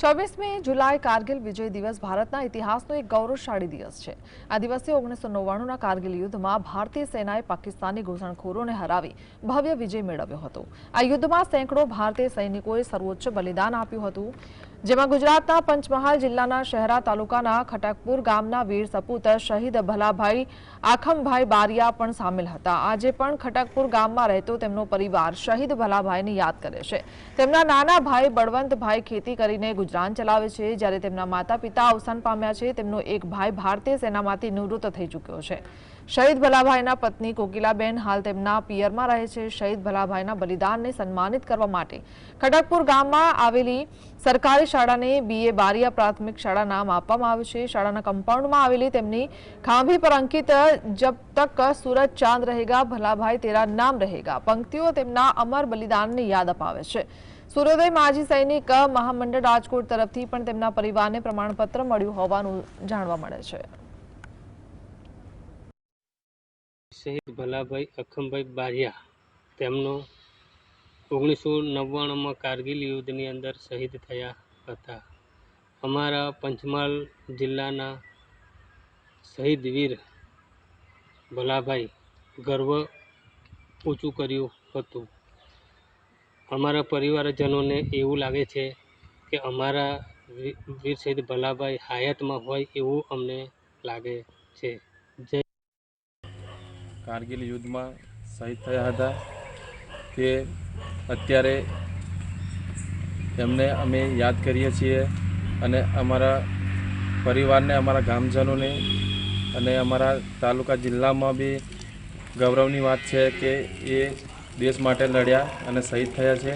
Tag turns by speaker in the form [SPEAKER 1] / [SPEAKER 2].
[SPEAKER 1] ચોવીસમી જુલાઈ કારગિલ વિજય દિવસ ભારતના ઇતિહાસનો એક ગૌરવશાળી દિવસ છે. આ દિવસે ઓગણીસો નવ્વાણુંના કારગિલ યુદ્ધમાં ભારતીય સેનાએ પાકિસ્તાની ઘૂસણખોરોને હરાવી ભવ્ય વિજય મેળવ્યો હતો. આ યુદ્ધમાં સેંકડો ભારતીય સૈનિકોએ સર્વોચ્ચ બલિદાન આપ્યું હતું. જેમાં ગુજરાતના પંચમહાલ જિલ્લાના શહેરા તાલુકાના ખટકપુર ગામના વીર સપૂત શહીદ ભલાભાઈ આખમભાઈ બારિયા પણ સામેલ હતા. આજે પણ ખટકપુર ગામમાં રહેતો તેમનો પરિવાર શહીદ ભલાભાઈને યાદ કરે છે. તેમના નાના ભાઈ બળવંતભાઈ ખેતી કરીને ગુજરાન ચલાવે છે. જ્યારે તેમના માતા પિતા અવસાન પામ્યા છે, તેમનો એક ભાઈ ભારતીય સેનામાંથી નિવૃત્ત થઈ ચૂક્યો છે. શહીદ ભલાભાઈના પત્ની કોકિલાબેન હાલ તેમના પિયરમાં રહે છે. શહીદ ભલાભાઈના બલિદાનને સન્માનિત કરવા માટે ખડકપુર ગામમાં આવેલી સરકારી શાળાને બીએ બારિયા પ્રાથમિક શાળા નામ આપવામાં આવ્યું છે. શાળાના કમ્પાઉન્ડમાં આવેલી તેમની ખાંભી પર અંકિત જબ તક સુરજ ચાંદ રહેગા, ભલાભાઈ તેરા નામ રહેગા. પંક્તિઓ તેમના અમર બલિદાનને યાદ અપાવે છે. સૂર્યોદય માજી સૈનિક મહામંડળ રાજકોટ તરફથી પણ તેમના પરિવારને પ્રમાણપત્ર મળ્યું હોવાનું જાણવા મળે છે.
[SPEAKER 2] શહીદ ભલાભાઈ અખમભાઈ બારિયા તેમનો ઓગણીસો નવ્વાણુંમાં કારગિલ યુદ્ધની અંદર શહીદ થયા હતા. અમારા પંચમહાલ જિલ્લાના શહીદ વીર ભલાભાઈ ગર્વ ઊંચું કર્યું હતું. અમારા પરિવારજનોને એવું લાગે છે કે અમારા વીર શહીદ ભલાભાઈ હાયતમાં હોય એવું અમને લાગે છે. જય
[SPEAKER 3] કારગિલ યુદ્ધમાં શહીદ થયા હતા તે અત્યારે એમને અમે યાદ કરીએ છીએ અને અમારા પરિવારને, અમારા ગામજનોને અને અમારા તાલુકા જિલ્લામાં બી ગૌરવની વાત છે કે એ દેશ માટે લડ્યા અને શહીદ થયા છે.